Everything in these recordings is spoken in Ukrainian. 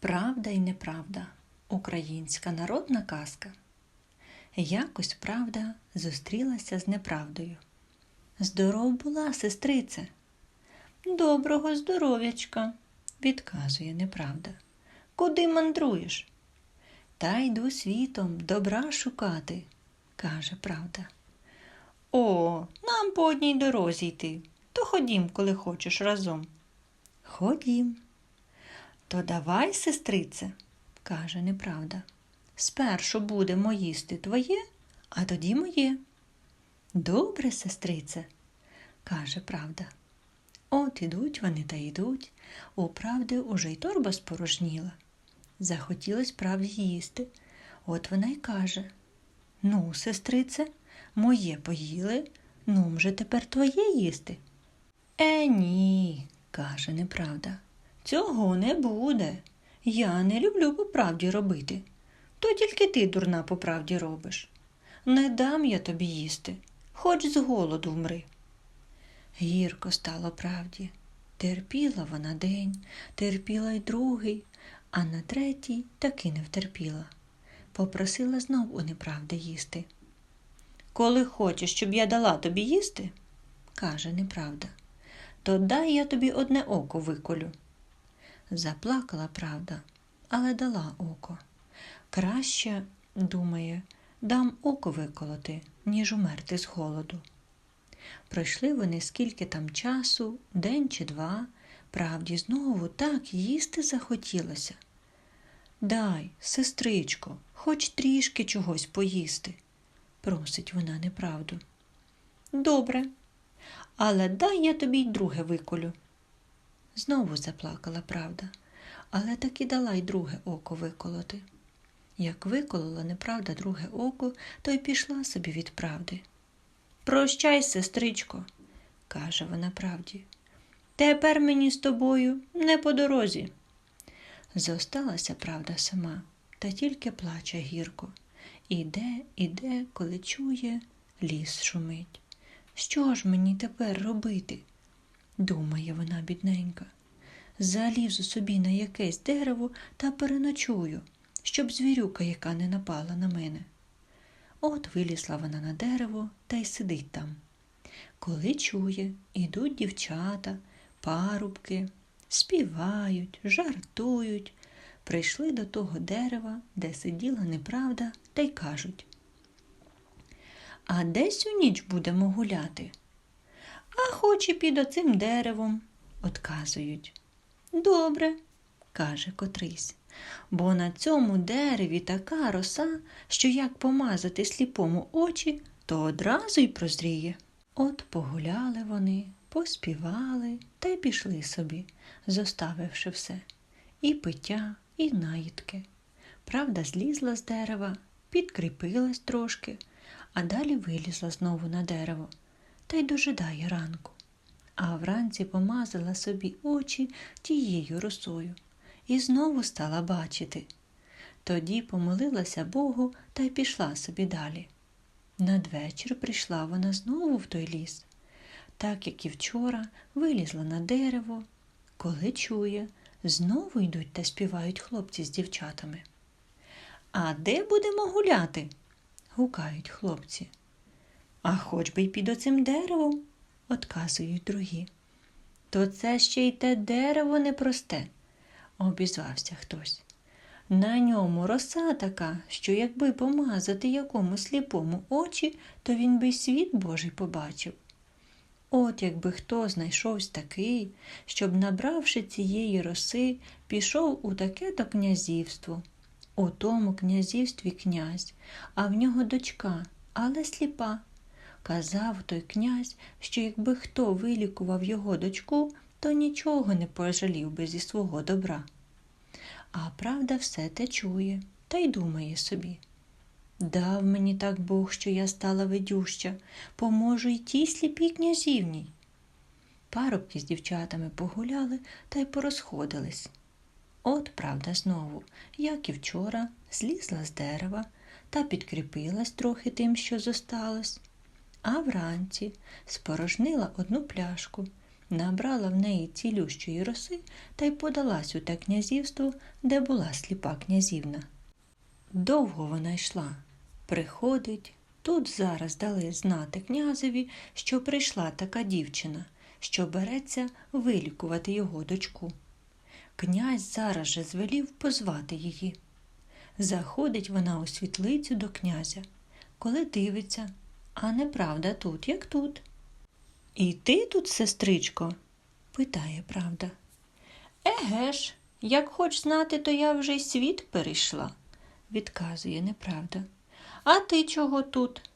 Правда і неправда. Українська народна казка. Якось правда зустрілася з неправдою. Здоров була, сестрице. Доброго здоров'ячка, відказує неправда. Куди мандруєш? Та йду світом добра шукати, каже правда. О, нам по одній дорозі йти. То ходім, коли хочеш разом. Ходім. То давай, сестрице, каже неправда. Спершу будемо їсти твоє, а тоді моє. Добре, сестрице, каже правда. От ідуть вони та йдуть. У правди уже й торба спорожніла. Захотілось правді їсти. От вона й каже Ну, сестрице, моє поїли, ну вже тепер твоє їсти. Е, ні, каже неправда. Цього не буде. Я не люблю по правді робити. То тільки ти, дурна, по правді робиш. Не дам я тобі їсти, хоч з голоду вмри. Гірко стало правді. Терпіла вона день, терпіла й другий, а на третій таки не втерпіла. Попросила знов у неправди їсти. Коли хочеш, щоб я дала тобі їсти, каже неправда, то дай я тобі одне око виколю. Заплакала правда, але дала око. Краще, думає, дам око виколоти, ніж умерти з голоду. Пройшли вони скільки там часу, день чи два, правді знову так їсти захотілося. Дай, сестричко, хоч трішки чогось поїсти, просить вона неправду. Добре, але дай я тобі й друге виколю. Знову заплакала правда, але таки дала й друге око виколоти. Як виколола неправда друге око, то й пішла собі від правди. Прощай, сестричко, каже вона правді. Тепер мені з тобою не по дорозі. Зосталася правда сама, та тільки плаче гірко. Іде, іде, коли чує, ліс шумить. Що ж мені тепер робити? Думає вона бідненька. Залізу собі на якесь дерево та переночую, щоб звірюка яка не напала на мене. От вилізла вона на дерево та й сидить там. Коли чує, ідуть дівчата, парубки, співають, жартують, прийшли до того дерева, де сиділа неправда, та й кажуть. А десь у ніч будемо гуляти. А хоч і під оцим деревом, отказують. Добре, каже котрийсь, бо на цьому дереві така роса, що як помазати сліпому очі, то одразу й прозріє. От погуляли вони, поспівали та й пішли собі, зоставивши все і пиття, і наїдки. Правда, злізла з дерева, підкріпилась трошки, а далі вилізла знову на дерево та й дожидає ранку. А вранці помазала собі очі тією росою і знову стала бачити. Тоді помолилася Богу та й пішла собі далі. Надвечір прийшла вона знову в той ліс, так як і вчора вилізла на дерево, коли чує, знову йдуть та співають хлопці з дівчатами. А де будемо гуляти? гукають хлопці. А хоч би й під оцим деревом, отказують другі. То це ще й те дерево непросте, обізвався хтось. На ньому роса така, що якби помазати якомусь сліпому очі, то він би світ Божий побачив. От якби хто знайшовся такий, щоб, набравши цієї роси, пішов у таке то князівство. У тому князівстві князь, а в нього дочка, але сліпа. Казав той князь, що якби хто вилікував його дочку, то нічого не пожалів би зі свого добра. А правда все те чує та й думає собі. Дав мені так Бог, що я стала ведюща, поможу й тій сліпій князівній. Парубки з дівчатами погуляли та й порозходились. От правда знову, як і вчора, злізла з дерева та підкріпилась трохи тим, що зосталось, а вранці спорожнила одну пляшку набрала в неї цілющої роси та й подалась у те князівство, де була сліпа князівна. Довго вона йшла. Приходить, тут зараз дали знати князеві, що прийшла така дівчина, що береться вилікувати його дочку. Князь зараз же звелів позвати її. Заходить вона у світлицю до князя, коли дивиться, а неправда тут, як тут. І ти тут, сестричко? питає правда. Еге ж, як хоч знати, то я вже й світ перейшла, відказує неправда. А ти чого тут?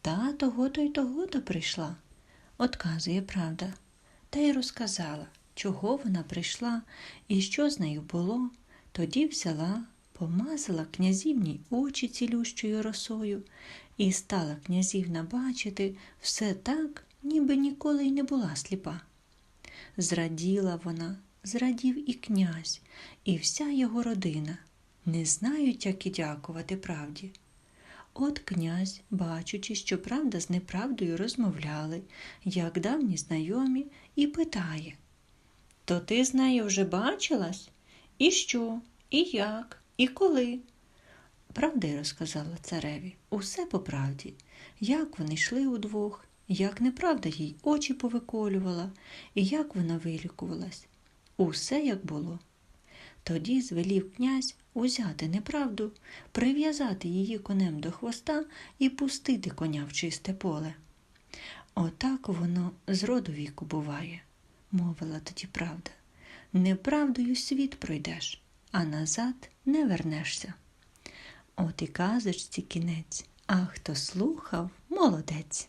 Та того-то й того-то прийшла, отказує правда, та й розказала, чого вона прийшла і що з нею було. Тоді взяла, помазала князівній очі цілющою росою, і стала князівна бачити все так, ніби ніколи й не була сліпа. Зраділа вона, зрадів і князь, і вся його родина. Не знають, як і дякувати правді. От князь, бачучи, що правда з неправдою розмовляли, як давні знайомі, і питає То ти з нею вже бачилась? І що, і як, і коли? Правда й розказала цареві усе по правді, як вони йшли удвох, як неправда їй очі повиколювала, і як вона вилікувалась. Усе як було. Тоді звелів князь узяти неправду, прив'язати її конем до хвоста і пустити коня в чисте поле. Отак воно з роду віку буває, мовила тоді правда. Неправдою світ пройдеш, а назад не вернешся. От і казочці кінець, а хто слухав, молодець.